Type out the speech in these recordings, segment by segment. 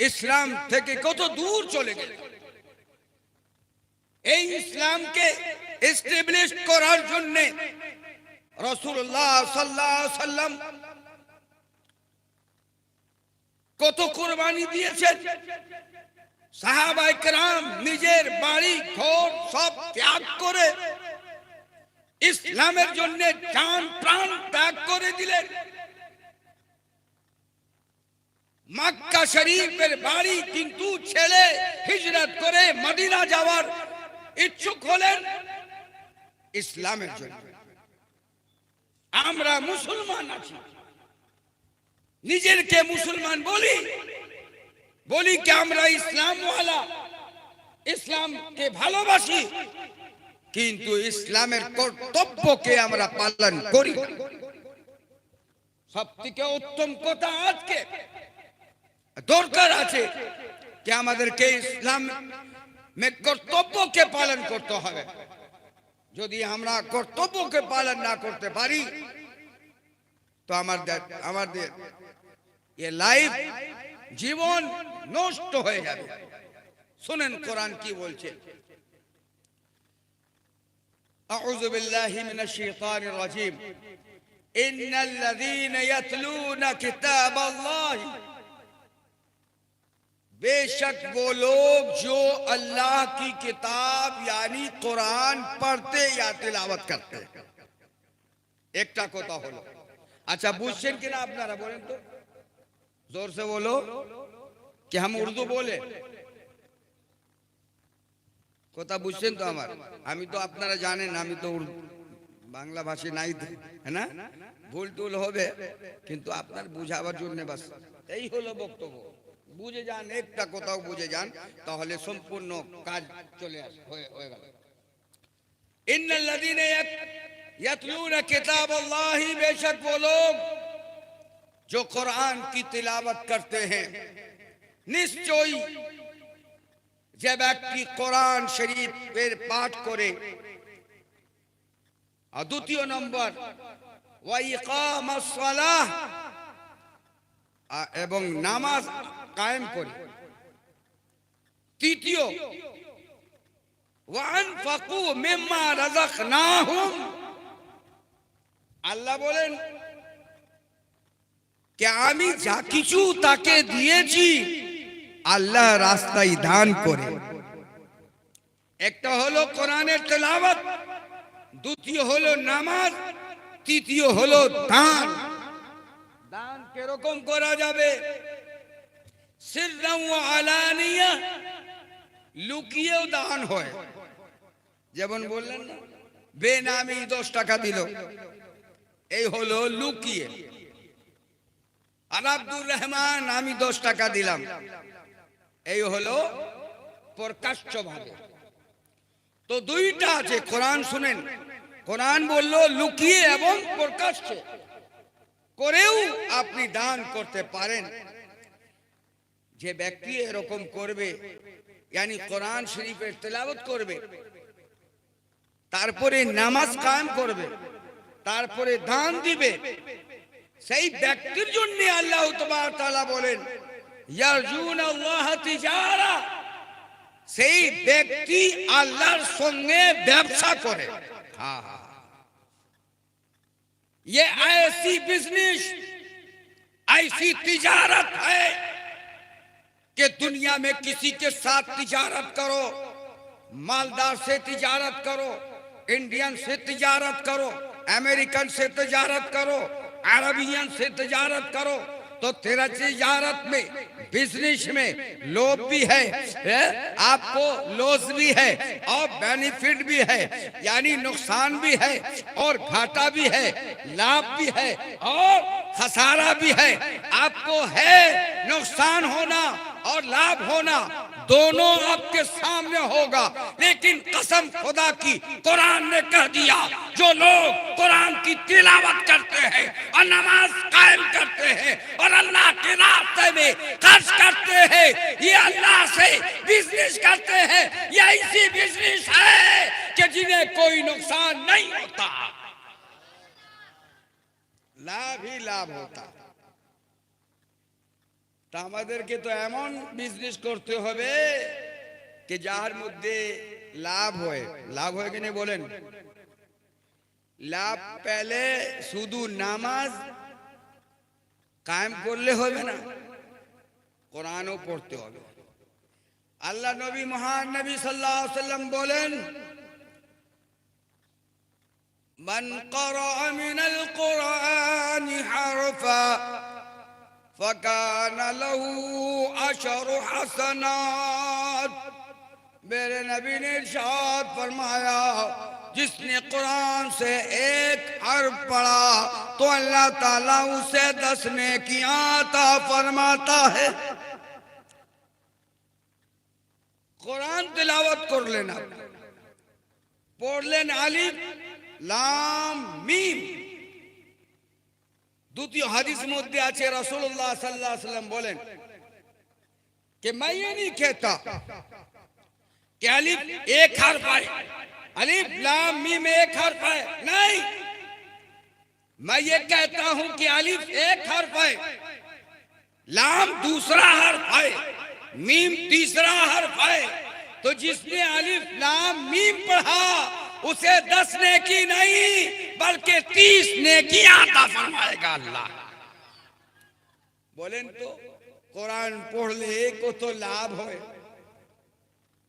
ইসলাম থেকে কত দূর চলে গেল এই ইসলামকে এস্টাবলিশ করার জন্য রসুল্লাহ সাল্লাহ সাল্লাম কত কোরবানি দিয়েছেন সাহাবাই کرام নিজের বাড়ি ঘর সব ত্যাগ করে ইসলামের জন্য জান প্রাণ ত্যাগ করে দিলেন মক্কা শরীফের বাড়ি কিন্তু ছেলে হিজরত করে মদিনা যাওয়ার ইচ্ছুক হলেন ইসলামের জন্য। আমরা মুসলমান আছি। নিজেরকে মুসলমান বলি বলি কি আমরা ইসলামওয়ালা? ইসলামকে ভালোবাসি, কিন্তু ইসলামের কর্তব্যকে আমরা পালন করি। সব থেকে উত্তম কথা আজকে। দরকার আছে যে আমাদেরকে ইসলাম কর্তব্যকে পালন করতে হবে যদি আমরা কর্তব্যকে পালন না করতে পারি তো আমাদের আমাদের এ লাইফ জীবন নষ্ট হয়ে যাবে শুনেন কোরআন কি বলছে أعوذ بالله من الشيطان الرجيم إن الذين يتلون كتاب الله बेशक वो लोग जो अल्लाह की किताब यानी कुरान पढ़ते या तिलावत करते हैं একটা কথা হলো আচ্ছা বুঝছেন কিনা আপনারা বলেন তো जोर से बोलो कि हम उर्दू बोले কথা বুঝছেন তো আমার আমি তো আপনারা জানেন আমি তো উর্দু বাংলা ভাষী নাই তো, হ্যাঁ না ভুল টুল হবে কিন্তু আপনার বুঝাবার জন্য বাস এই হলো বক্তব্য বুঝে যান একটা কোথাও বুঝে যান তাহলে সম্পূর্ণ কাজ চলে আসে হয়ে হয়ে গেল ইন্নাল্লাযীনা ইয়াতলুনা কিতাবাল্লাহি বেশক वो लोग जो कुरान की तिलावत करते हैं নিশ্চয়ই যে ব্যক্তি কোরআন শরীফের পাঠ করে আর দ্বিতীয় নম্বর ওয়াইকামাস সালাহ আ- এবং নামাজ কায়েম করে। তৃতীয় আল্লাহ বলেন, কে আমি যা কিছু তাকে দিয়েছি, আল্লাহ রাস্তায় দান করে। একটা হলো কোরআনের তেলাওয়াত, দ্বিতীয় হলো নামাজ, তৃতীয় হলো দান। দান কীরকম করা যাবে? আলানিয়া। লুকিয়েও দান হয়। যেমন বললেন বেনামি দশ টাকা দিল। এই হলো লুকিয়ে। আর আব্দুর রহমান, আমি দশ টাকা দিলাম। এই হলো প্রকাশ্য ভাবে তো দুইটা আছে, কোরআন শুনেন। কোরআন বলল লুকিয়ে এবং প্রকাশ্যে। করেও আপনি দান করতে পারেন। যে ব্যক্তি এরকম করবে ইয়ানি কোরআন শরীফের তেলাওয়াত করবে তারপরে নামাজ কায়েম করবে তারপরে দান দিবে সেই ব্যক্তির জন্য আল্লাহ তোমার তালা বলেন ইয়ারজুন আল্লাহ তিজারা সেই ব্যক্তি আল্লাহর সঙ্গে ব্যবসা করে হ্যাঁ হ্যাঁ ये ऐसी बिजनेस ऐसी तिजारत है کہ دنیا میں کسی کے ساتھ تجارت کرو، مالدار سے تجارت کرو، انڈین سے تجارت کرو امریکن سے تجارت کرو، عربین سے تجارت کرو، تو تیرا تجارت میں، بزنس میں لوب بھی ہے؟ آپ کو لوز بھی ہے اور بینیفٹ بھی ہے یعنی نقصان بھی ہے اور گھاٹا بھی ہے، لابھ بھی ہے اور خسارہ بھی ہے۔ آپ کو ہے نقصان ہونا۔ اور لاب ہونا دونوں آپ کے سامنے ہوگا۔ لیکن قسم خدا کی، قرآن نے کہہ دیا، جو لوگ قرآن کی تلاوت کرتے ہیں اور نماز قائم کرتے ہیں اور اللہ کے راستے میں خرچ کرتے ہیں، یہ اللہ سے بزنس کرتے ہیں۔ یہ ایسی بزنس ہے کہ جنہیں کوئی نقصان نہیں ہوتا۔ لابھ ہی لابھ ہوتا۔ তা আমাদেরকে তো এমন বিজনেস করতে হবে যে যার মধ্যে লাভ হয় লাভ হয় কিনা বলেন লাভ পেলে শুধু নামাজ কায়েম করলে হবে না কোরআনও পড়তে হবে আল্লাহ নবী মহান নবী সাল্লাহ সাল্লাম বলেন من قرأ من القرآن حرفا فکان لہو عشر حسنات۔ میرے نبی نے ارشاد فرمایا، جس نے قرآن سے ایک عرب پڑھا، تو اللہ تعالیٰ اسے دس نیکیاں عطا فرماتا ہے۔ قرآن تلاوت کر لینا۔ پڑھ لینا علی۔ لام، میم۔ دوتیو حدیث مدی آچے رسول اللہ صلی اللہ علیہ وسلم بولیں کہ میں یہ نہیں کہتا کہ علیب ایک حرف ہے علیب لام میم ایک حرف ہے نہیں میں یہ کہتا ہوں کہ علیب ایک حرف ہے لام دوسرا حرف ہے میم تیسرا حرف ہے تو جس نے علیب لام میم پڑھا उसे दस नेकी नहीं बल्कि तीस नेकी आता फरमाएगा अल्लाह বলেন তো কোরআন পড়লে কত লাভ হয়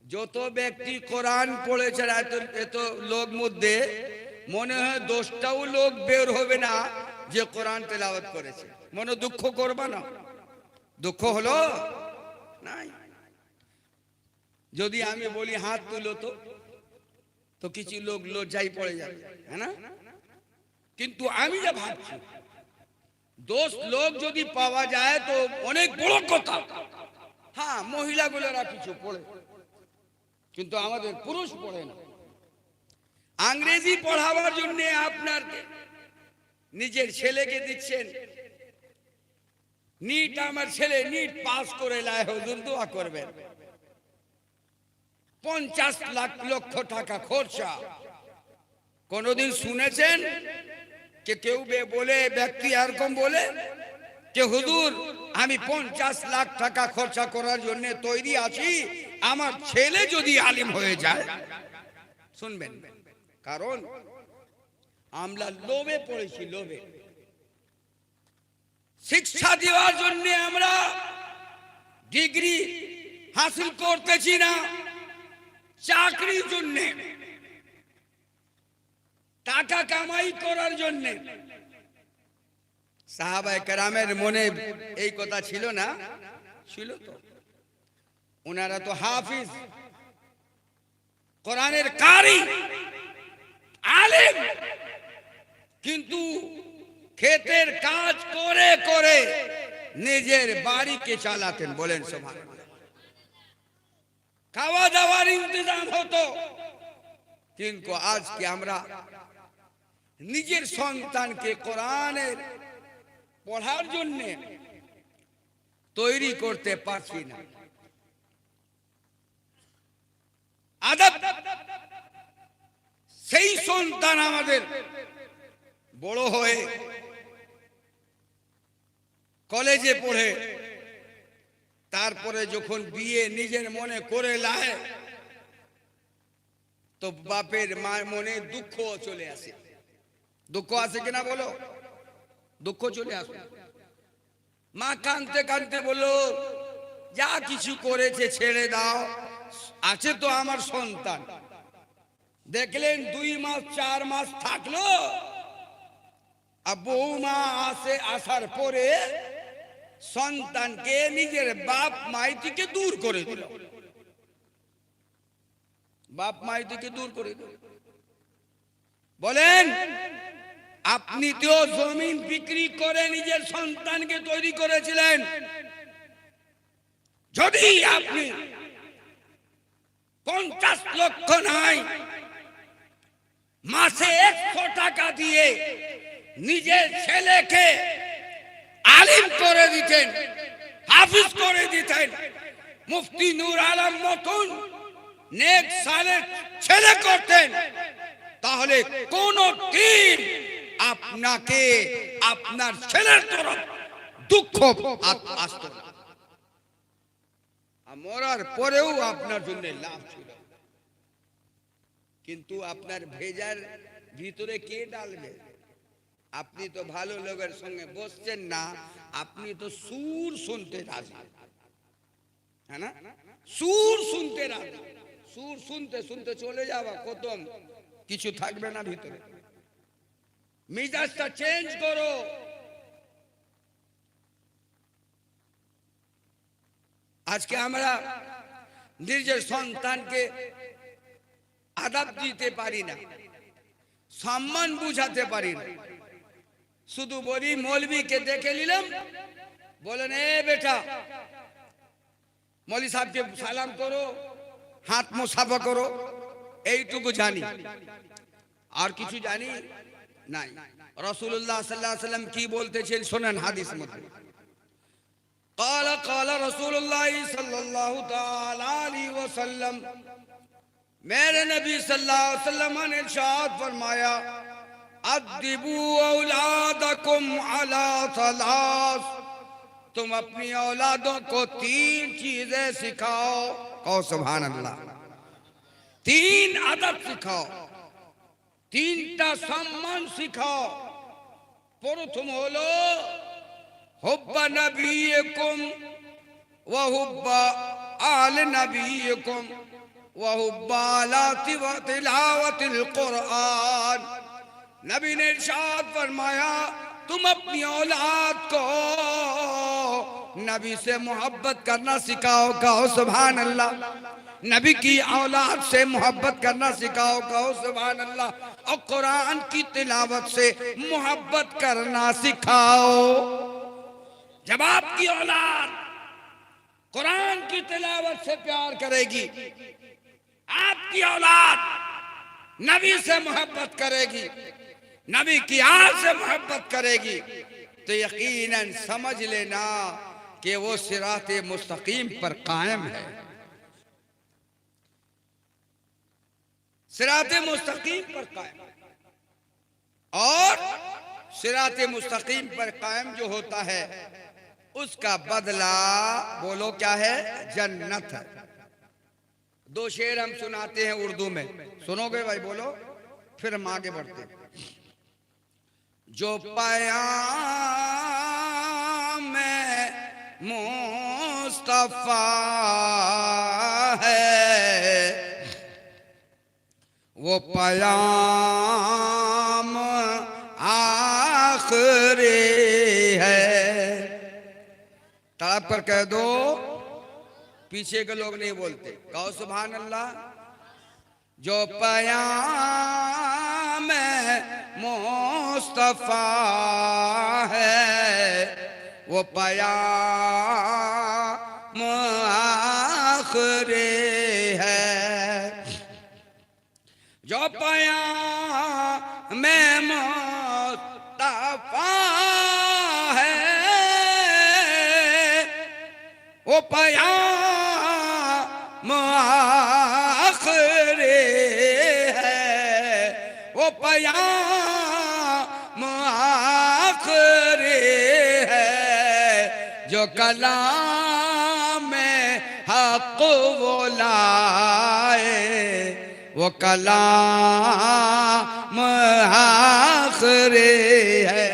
যত ব্যক্তি কোরআন পড়েছে এত এত লোক মধ্যে মনে হয় দশটাও লোক বের হবে না যে কোরআন তেলাওয়াত করেছে মনে দুঃখ করবা না দুঃখ হলো নাই যদি আমি বলি হাত তুলো তো তো কিছু লোক লজ্জাই পড়ে যাবে হ্যাঁ না? কিন্তু আমি যা ভাবছি দোষ লোক যদি পাওয়া যায় তো অনেক বড় কথা। হ্যাঁ মহিলাগুলোরা কিছু পড়ে, কিন্তু আমাদের পুরুষ পড়ে না। আংরেজি পড়াবার জন্য আপনার নিজের ছেলেকে দিচ্ছেন। নিট আমার ছেলে, নিট পাস করে লায় হুজুর দোয়া করবেন। পঞ্চাশ লাখ লক্ষ টাকা খরচা। কোনদিন শুনেছেন? যে কেউ বলে, ব্যক্তি এরকম বলে? যে হুজুর, আমি পঞ্চাশ লাখ টাকা খরচা করার জন্য তৈরি আছি, আমার ছেলে যদি আলিম হয়ে যায়। শুনবেন, কারণ আমরা লোভে পড়েছি, লোভে। শিক্ষা দেওয়ার জন্য আমরা ডিগ্রি হাসিল করতেছি না। চাকরির জন্য। টাকা কামাই করার জন্য। সাহাবাই কেরামের মনে এই কথা ছিল না? ছিল তো। ওনারা তো হাফিজ। কোরআনের কারি। আলেম। কিন্তু ক্ষেতের কাজ করে করে নিজের বাড়িকে চালাতেন, বলেন সমান খাওয়া দাওয়ার ইন্তজাম হতো। কিন্তু আজকে আমরা নিজের সন্তানকে কোরআনের পড়ার জন্য তৈরি করতে পারছি না। আদব, সেই সন্তান আমাদের বড় হয়ে কলেজে পড়ে তারপরে যখন বিয়ে নিজের মনে করে লায় তো বাপের মার মনে দুঃখ চলে আসে। দুঃখ আছে কিনা বলো? দুঃখ চলে আসে। মা কানতে কানতে বলল, যা কিছু করেছে ছেড়ে দাও, আছে তো আমার সন্তান। দেখলেন দুই মাস, চার মাস থাকল, আর বৌমা আসে আসার পরে সন্তানকে নিজের বাপ মাই দূর করে দিল। বাপ মাই থেকে দূর করে দিল। বলেন, আপনি তো জমিন বিক্রি করে নিজের সন্তানকে তৈরি করেছিলেন। যদি আপনি পঞ্চাশ লক্ষ নাই, মাসে একশো টাকা দিয়ে নিজের ছেলেকে আলিম করে দিতেন, হাফিজ করে দিতেন। মুফতি নূর আলম মতন নেক সালের ছেলে করতেন। তাহলে কোন দিন আপনাকে, আপনার ছেলের তরফ দুঃখ আসতো মরার পরেও আপনার জন্য লাভ ছিল। কিন্তু আপনার ভেজার ভিতরে কে ডালবে? আপনি তো ভালো লোকের সঙ্গে বসছেন না, আপনি তো সুর শুনতে রাজি। হ্যাঁ না? সুর শুনতে রাজি। সুর শুনতে শুনতে চলে যাওয়া কতম কিছু থাকবে না ভিতরে। মিজাজটা চেঞ্জ করো। আজকে আমরা নিজের সন্তানকে আদাব দিতে পারি না, সম্মান বুঝাতে পারি না। শুধু বলি মৌলবীকে দেখে নিলাম। বলেন, এ বেটা মলি সাহেবকে সালাম করো, হাত মোসাফা করো, এইটুকু জানি। আর কিছু জানি নাই। রসুল্লাহ সাল্লাম কি বলতেছেন শোনেন হাদিস মধ্যে। قال قال رسول الله صلى الله تعالى عليه وسلم میرے نبی صلی اللہ علیہ وسلم نے ارشاد فرمایا अदबू औलादकुम अला सलास तुम अपनी औलादों को तीन चीजें सिखाओ कहो सुभान अल्लाह तीन अदब सिखाओ তিনটা সম্মান শিখাও প্রথম হলো হুব্বা নবীকুম ওয়া হুব্বা আল নবীকুম ওয়া হুব্বা আলাতি ওয়া তিলাওয়াতিল কুরআন نبی نے ارشاد فرمایا، تم اپنی اولاد کو نبی سے محبت کرنا سکھاؤ، کہو سبحان اللہ۔ نبی کی اولاد سے محبت کرنا سکھاؤ، کہو سبحان اللہ۔ اور قرآن کی تلاوت سے محبت کرنا سکھاؤ۔ جب آپ کی اولاد قرآن کی تلاوت سے پیار کرے گی، آپ کی اولاد نبی سے محبت کرے گی۔ نبی کی آن سے محبت کرے گی۔ تو یقیناً سمجھ لینا کہ وہ صراط مستقیم پر قائم ہے۔ صراط مستقیم پر قائم۔ اور سرات مستقیم پر قائم جو ہوتا ہے، اس کا بدلہ بولو کیا ہے؟ جنت ہے۔ دو شیر ہم سناتے ہیں اردو میں۔ سنو گے بھائی، بولو۔ پھر ہم آگے بڑھتے ہیں۔ جو پیا میں مصطفیٰ ہے، وہ پیام آخری ہے۔ تڑپ پر کہہ دو، پیچھے کے لوگ نہیں بولتے۔ کہو سبحان اللہ جو پیام مصطفیٰ ہے، وہ پیام آخری ہے۔ جو پیام میں مصطفیٰ ہے، وہ پیام آخری वो पया आखिरी है जो कलाम में हक वो लाए वो कलाम आखिरी है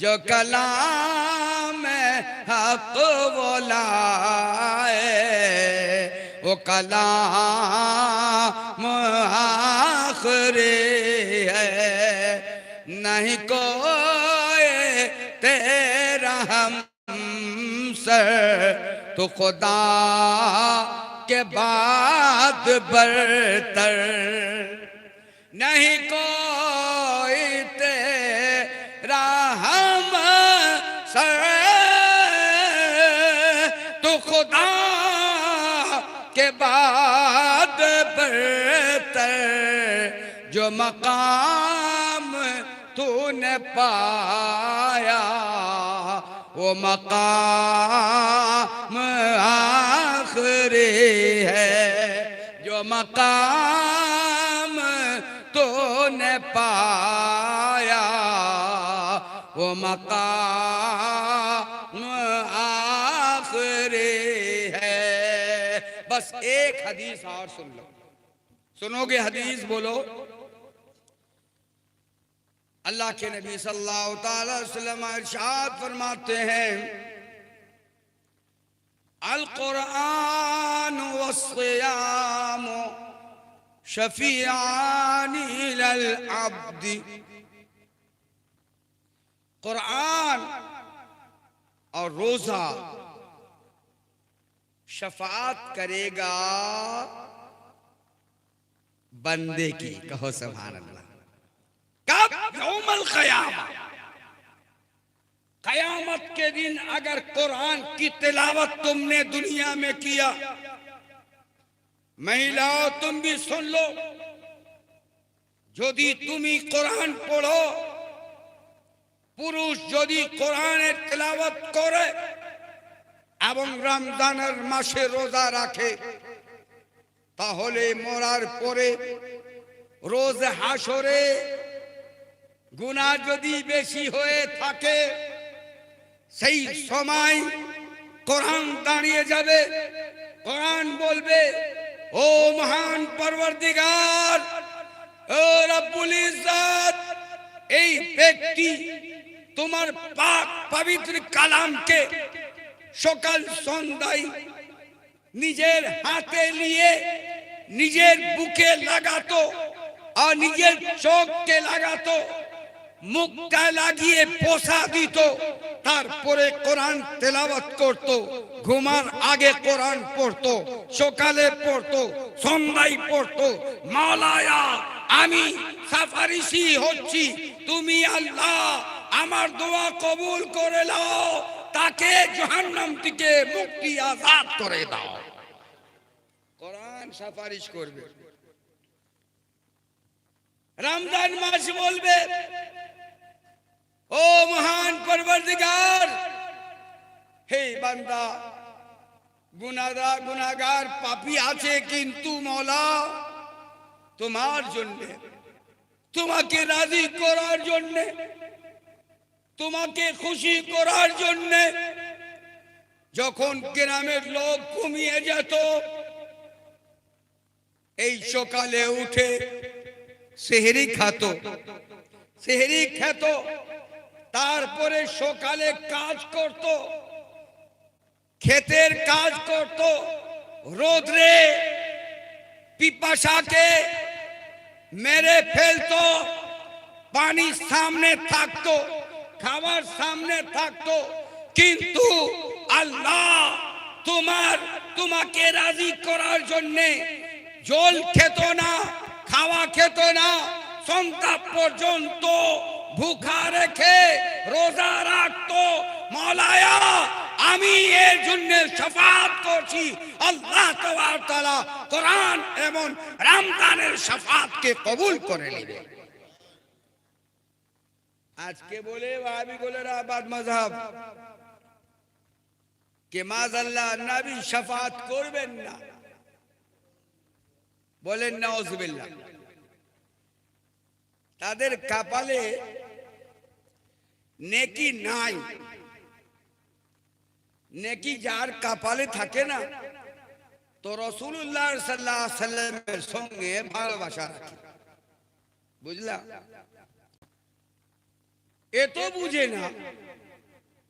जो कलाम में हक वो लाए वो कलाम आखिरी है نہیں کوئے تیرا ہم سر تو خدا کے بعد برتر نہیں کوئی تیرا ہم سر تو خدا کے بعد برتر جو مقام تو نے پایا، وہ مقام آخری ہے۔ جو مقام تو نے پایا، وہ مقام آخری ہے۔ بس ایک حدیث اور سن لو۔ سنو گے حدیث، بولو۔ اللہ کے نبی صلی اللہ علیہ وسلم ارشاد فرماتے ہیں، القرآن والصیام شفیعان للعبد قرآن اور روزہ شفاعت کرے گا بندے کی، کہو سبحان اللہ۔ کب؟ कयामत के दिन अगर कुरान की तिलावत तुमने दुनिया में किया महिलाओं तुम भी सुन लो যদি তুমি কোরআন পড়ো পুরুষ যদি কোরআনের তেলাওয়াত করে এবং রমজানের মাসে রোজা রাখে তাহলে মরার পরে রোজ হাসরে গুণা যদি বেশি হয়ে থাকে, সেই সময় কোরআন দাঁড়িয়ে যাবে। কোরআন বলবে, ও মহান পরবর্তীগার, ও রব্বুল ইজ্জত, এই ব্যক্তি তোমার পাক পবিত্র কালামকে সকাল সন্ধ্যায় নিজের হাতে নিয়ে নিজের বুকে লাগাতো আর নিজের চোখকে লাগাতো। মুখটা লাগিয়ে পোষা দিত। তারপরে কোরআন তেলাওয়াত করত। ঘুমার আগে কোরআন পড়তো, সকালে পড়তো, সন্ধ্যায় পড়তো। মালায়া আমি সাফারিসি হচ্ছি। তুমি আল্লাহ, আমার দোয়া কবুল করে নাও। তাকে জাহান্নাম থেকে মুক্তি আজাদ করে দাও। কোরআন সাফারিশ করবে। রমজান মাস বলবে ও মহান পরবর্তীগার হে বান্দা গুনাদা গুনাগার পাপি আছে কিন্তু মৌলা, তোমার জন্য, তোমাকে রাজি করার জন্য, তোমাকে খুশি করার জন্য, যখন গ্রামের লোক ঘুমিয়ে যেত, এই সকালে উঠে সেহেরি খাত, সেহেরি খেত তারপরে সকালে কাজ করত, ক্ষেতের কাজ করত, রোদ্রে পিপাসাকে মেরে ফেলতো, পানি সামনে থাকতো, খাবার সামনে থাকতো, কিন্তু আল্লাহ তোমার, তোমাকে রাজি করার জন্যে জল খেত না, খাওয়া খেত না সন্ধ্যা পর্যন্ত ভুখা রেখে রোজা রাখতো। মলায়া, আমি এর জন্য শফাত করছি। আল্লাহ তাআলা কোরআন এবং রমজানের শফাতকে কবুল করে নেবে। আজকে বলে ভাবি বলে আবাদ মজহাব কে মাজাল্লাহ নবী শফাত করবেন না। বলেন, নাউজুবিল্লাহ। তাদের কপালে নেকি নাই। নেকি যার কপালে থাকে না, তো রসুল্লাহ সাল্লাহ সাল্লামের সঙ্গে ভালোবাসা রাখে। বুঝলা? এ তো বুঝে না।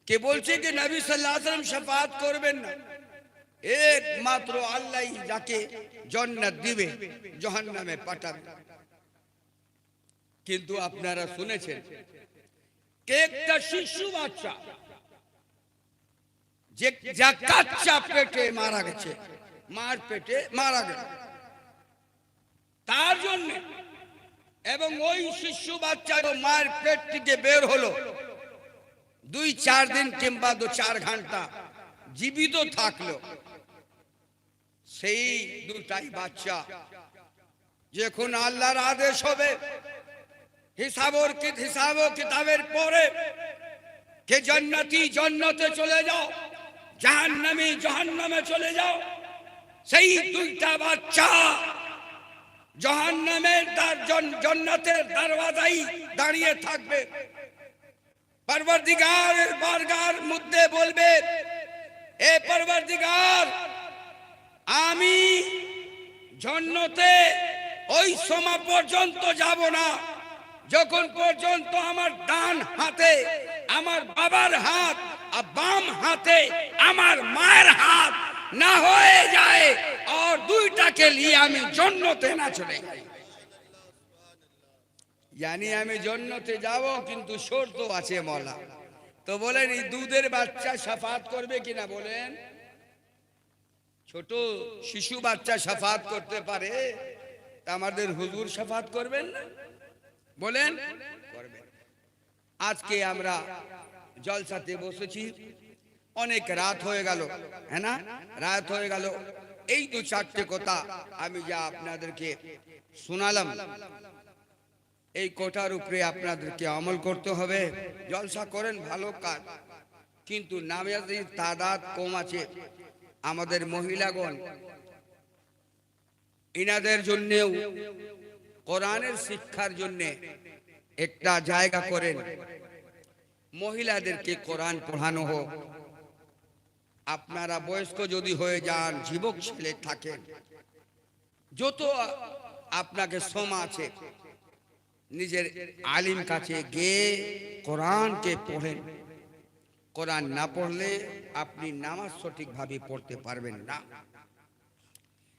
কে বলছে যে নবী সাল্লাহ সাল্লাম শফাত করবেন না? একমাত্র আল্লাহ যাকে জন্নাত দিবে, জাহান্নামে পাঠাবে। কিন্তু আপনারা শুনেছেন। একটা শিশু বাচ্চা। যে, যা কাচ্চা পেটে মারা গেছে, মার পেটে মারা গেছে তার জন্য এবং ওই শিশু বাচ্চা মায়ের পেট থেকে বের হলো। দুই, চার দিন কিংবা দু, চার ঘণ্টা জীবিত থাকল। সেই দুটাই বাচ্চা যখন আল্লাহর আদেশ হবে হিসাবর হিসাব কিতাবের পরে কে জান্নাতি জন্নতে চলে যাও, জাহান্নামী জাহান্নামে চলে যাও, সেই দুইটা বাচ্চা জাহান্নামের জন- জান্নাতের দরওয়াজায় দাঁড়িয়ে থাকবে। পরবর্তীকারের বারগার মধ্যে বলবে, এ পরবর্তীকার, আমি জন্নতে ওই সময় পর্যন্ত যাব না। যখন পর্যন্ত আমার ডান হাতে, আমার বাবার হাত আর বাম হাতে আমার মায়ের হাত না হয়ে যায়, আর দুইটাকে নিয়ে আমি জন্নতে না চলে যাই। জানি আমি জন্নতে যাব, কিন্তু শর্ত আছে মলা। তো বলেন, এই দুধের বাচ্চা সাফাত করবে কিনা বলেন? ছোট শিশু বাচ্চা সাফাত করতে পারে আমাদের হুজুর সাফাত করবেন না? বলেন। করবেন আজকে আমরা জলসাতে বসেছি। অনেক রাত হয়ে গেল হ্যাঁ না? রাত হয়ে গেল। এই দু চারটে কথা আমি যা আপনাদেরকে শোনালাম, এই কোটার উপরে আপনাদেরকে আমল করতে হবে। জলসা করেন, ভালো কাজ। কিন্তু নামাজের তাদাদ কম আছে। আমাদের মহিলাগণ, ইনাদের জন্যেও কোরআনের শিক্ষার জন্য একটা জায়গা করেন। মহিলাদেরকে কোরআন পড়ানো হোক। আপনারা বয়স্ক যদি হয়ে যান, যুবক ছেলে থাকেন, যত আপনাকে সময় আছে, নিজের আলিম কাছে গিয়ে কোরআনকে পড়েন। কোরআন না পড়লে আপনি নামাজ সঠিকভাবে পড়তে পারবেন না।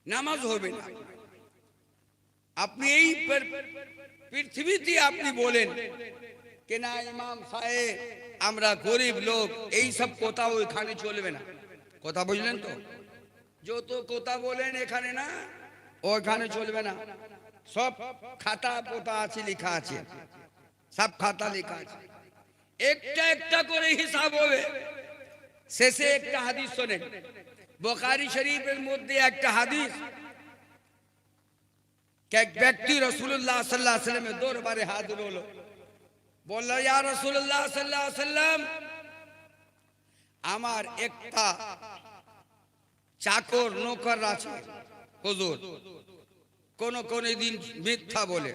নামাজ হবে না। আপনি এই পৃথিবীতে আপনি বলেন, কে না ইমাম সাহেব? আমরা গরিব লোক, এই সব কথা ওইখানে চলবে না। কথা বুঝলেন তো? যত কথা বলেন এখানে না, ওইখানে চলবে না। সব খাতা পোতা আছে, লেখা আছে। সব খাতা লেখা আছে। একটা একটা করে হিসাব হবে। শেষে একটা হাদিস শোনেন। বোখারি শরীফের মধ্যে একটা হাদিস এক ব্যক্তি রসুল্লাহ সাল্লাহ সাল্লামের দরবারে হাজির হলো বলল ইয়া রসুল্লাহ সাল্লাহ সাল্লাম আমার একটা চাকর নৌকর আছে হুজুর কোন কোন দিন মিথ্যা বলে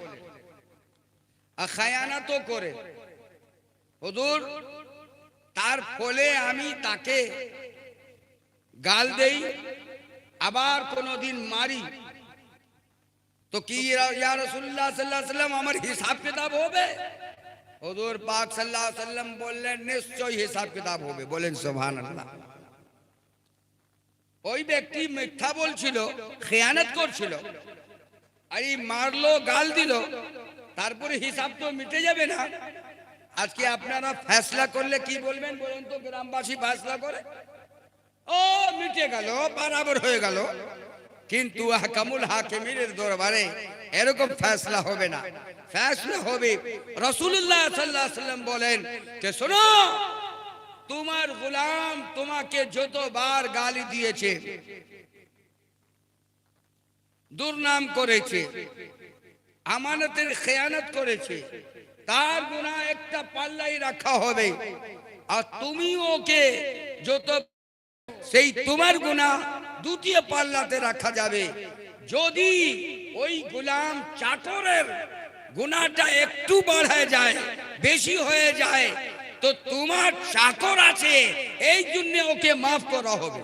খায়ানা তো করে হুজুর তার ফলে আমি তাকে গাল দেই আবার কোনদিন মারি তো কি সাল্লাম আমার হিসাব কিতাব হবে? হুজুর পাক আলাইহি সাল্লাম বললেন, নিশ্চয়ই হিসাব কিতাব হবে। বলেন, সুবহানাল্লাহ। ওই ব্যক্তি মিথ্যা বলছিল, খেয়ানত করছিল, আর এই মারলো, গাল দিল, তারপরে হিসাব তো মিটে যাবে না। আজকে আপনারা ফেসলা করলে কি বলবেন বলুন তো, গ্রামবাসী ফেসলা করে? ও, মিটে গেল, বরাবর হয়ে গেল। কিন্তু হাকামুল হাকিমের দরবারে এরকম ফেসলা হবে না। ফেসলা হবে। রসুল্লাহ সাল্লাহ সাল্লাম বলেন যে, শোনো, তোমার গোলাম তোমাকে যতবার গালি দিয়েছে, দুর্নাম করেছে, আমানতের খেয়ানত করেছে, তার গুণা একটা পাল্লাই রাখা হবে। আর তুমি ওকে যত, সেই তোমার গুণা দ্বিতীয় পাল্লাতে রাখা যাবে। যদি ওই গোলাম চাকরের গুণাটা একটু বাড়ায় যায়, বেশি হয়ে যায়, তো তোমার চাকর আছে, এই জন্য ওকে মাফ করা হবে।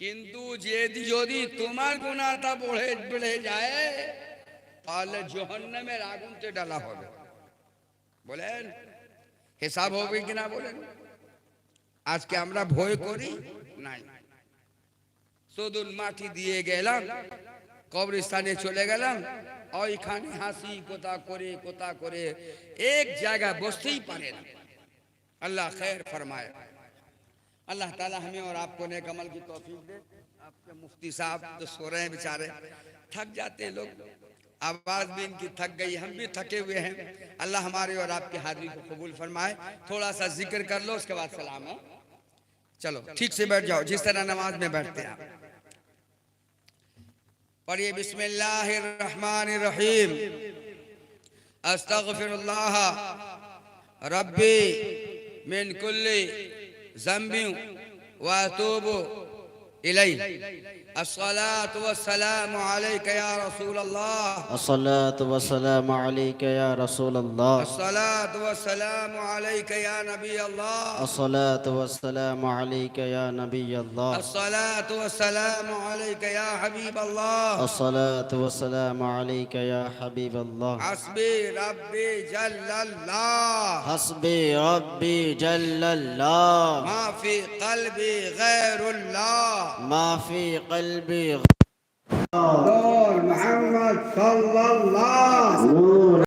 কিন্তু যদি যদি তোমার গুণাটা বড়ে বেড়ে যায়, তাহলে জহন্নামের আগুনতে ডালা হবে। বলেন, হিসাব হবে কিনা বলেন? আজকে আমরা ভয় করি নাই সদুল মাটি দিয়ে গেলাম কবরস্থানে চলে গেলাম ওইখানে হাসি কোথা করে কোথা করে এক জায়গা বসতেই পারে না اللہ خیر فرمائے۔ اللہ تعالی ہمیں اور آپ کو نیک عمل کی توفیق دے۔ آپ کے مفتی صاحب تو سو رہے ہیں بیچارے۔ تھک جاتے ہیں لوگ۔ آواز بھی ان کی تھک گئی، ہم بھی تھکے ہوئے ہیں۔ اللہ ہمارے اور آپ کی حاضری کو قبول فرمائے۔ تھوڑا سا ذکر کر لو، اس کے بعد سلام ہے چلو ٹھیک سے بیٹھ جاؤ جس طرح نماز میں بیٹھتے ہیں پڑھیے بسم اللہ الرحمن الرحیم۔ استغفر اللہ ربی من کل زمبیوں واتوبو إليه. الصلاة والسلام عليك يا رسول الله. الصلاة والسلام عليك يا رسول الله. الصلاة والسلام عليك يا نبي الله. الصلاة والسلام عليك يا نبي الله. الصلاة والسلام عليك يا حبيب الله. الصلاة والسلام عليك يا حبيب الله. حسبي ربي جل الله. حسبي ربي جل الله. ما في قلبي غير الله. ما في قلبي نور محمد صلى الله